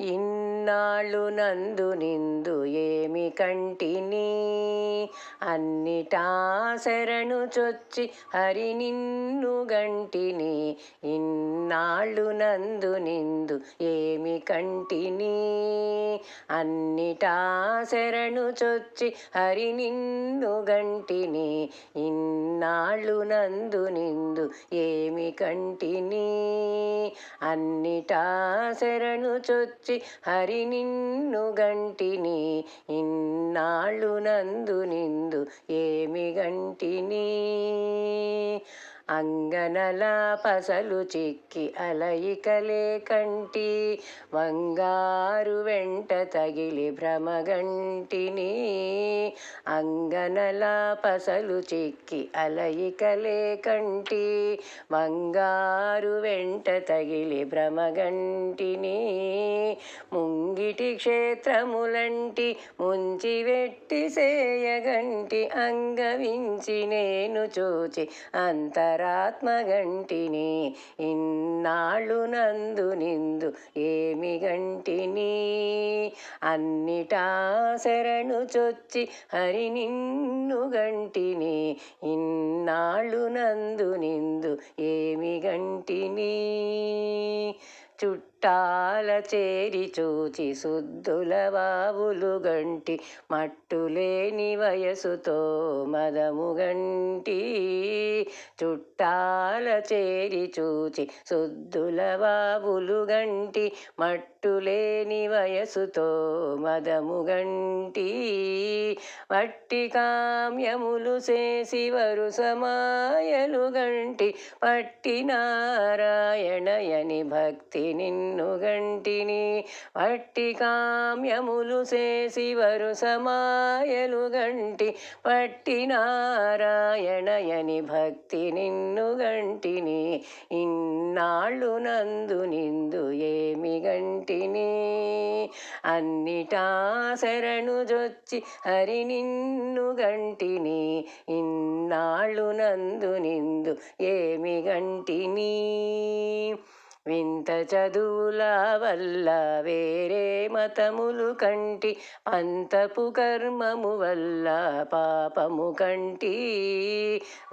ఇన్నాళ్ళు నందు నిందు ఏమి కంటిని. అన్నిటా శరణు చొచ్చి హరి నిన్ను గంటిని. ఇన్నాళ్ళు నందు నిందు ఏమి కంటిని. అన్నిటా శరణు చొచ్చి హరి నిన్ను గంటిని. ఇన్నాళ్ళు నందు నిందు ఏమి కంటిని. అన్నిటా శరణు చొచ్చి హరి నిన్ను గంటిని ఇన్నాళ్ళు నందు నిందు ఏమి గంటిని? అంగనలా పసలు చిక్కి అలయికలే కంటి వంగారు వెంట తగిలి భ్రమగంటిని. అంగనలా పసలు చిక్కి అలయికలే కంటి వంగారు వెంట తగిలి భ్రమగంటిని. ముంగిటి క్షేత్రములంటి ముంచి వెట్టి సేయగంటి అంగవించి నేను చూచి అంతరాత్మగంటిని ఇన్నాళ్ళు నందు నిందు ఏమి గంటిని? అన్నిటా శరణు చొచ్చి హరి నిన్ను గంటిని ఇన్నాళ్ళు నందు నిందు ఏమి గంటిని? చుట్టాల చేరి చూచి శుద్ధుల వావులు గంటి మట్టులేని వయసుతో మదము గంటి. చుట్టాల చేరి చూచి శుద్ధుల వావులు గంటి మట్టులేని వయసుతో మదము గంటి. మట్టి కామ్యములు చేసి వరుసమాయలు గంటి. పట్టి నారాయణయని భక్తి నిన్ను గంటిని పట్టి కామ్యములు చేసి వరుసమాయలు గంటి పట్టి నారాయణయని భక్తి నిన్ను గంటిని ఇన్నాళ్ళు నందు నిందు ఏమి గంటిని? అన్నిటా శరణు జొచ్చి హరి నిన్ను గంటిని ఇన్నాళ్ళు నందు నిందు ఏమి గంటిని? వింత చదువుల వల్ల వేరే మతములు కంటి పంతపు కర్మము వల్ల పాపము కంటి.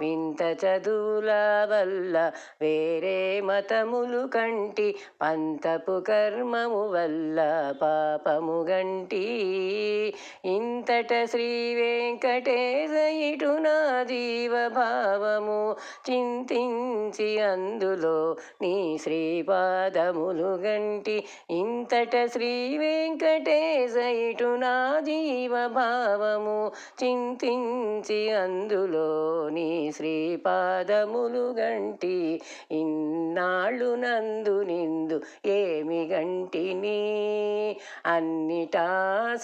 వింత చదువుల వల్ల వేరే మతములు కంటి పంతపు కర్మము వల్ల పాపము గంటి ఇంతట శ్రీ వెంకటేజయటు నా జీవభావము చింతించి అందులో నీ శ్రీ పాదములు గంటి ఇంతట శ్రీ వెంకటేశయుటు నా జీవభావము చింతించి అందులోని శ్రీ పాదములు గంటి ఇన్నాళ్ళు నందు నిందు ఏమి గంటిని అన్నిటా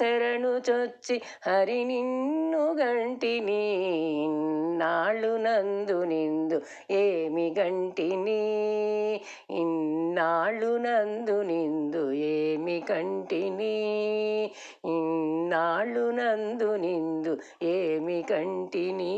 శరణు చొచ్చి హరి నిన్ను గంటిని నాళ్ళు నందు నిందు ఏమి గంటిని ఇన్నాళ్ళు నందు నిందు ఏమి కంటిని? ఇన్నాళ్ళు నందు నిందు ఏమి కంటిని?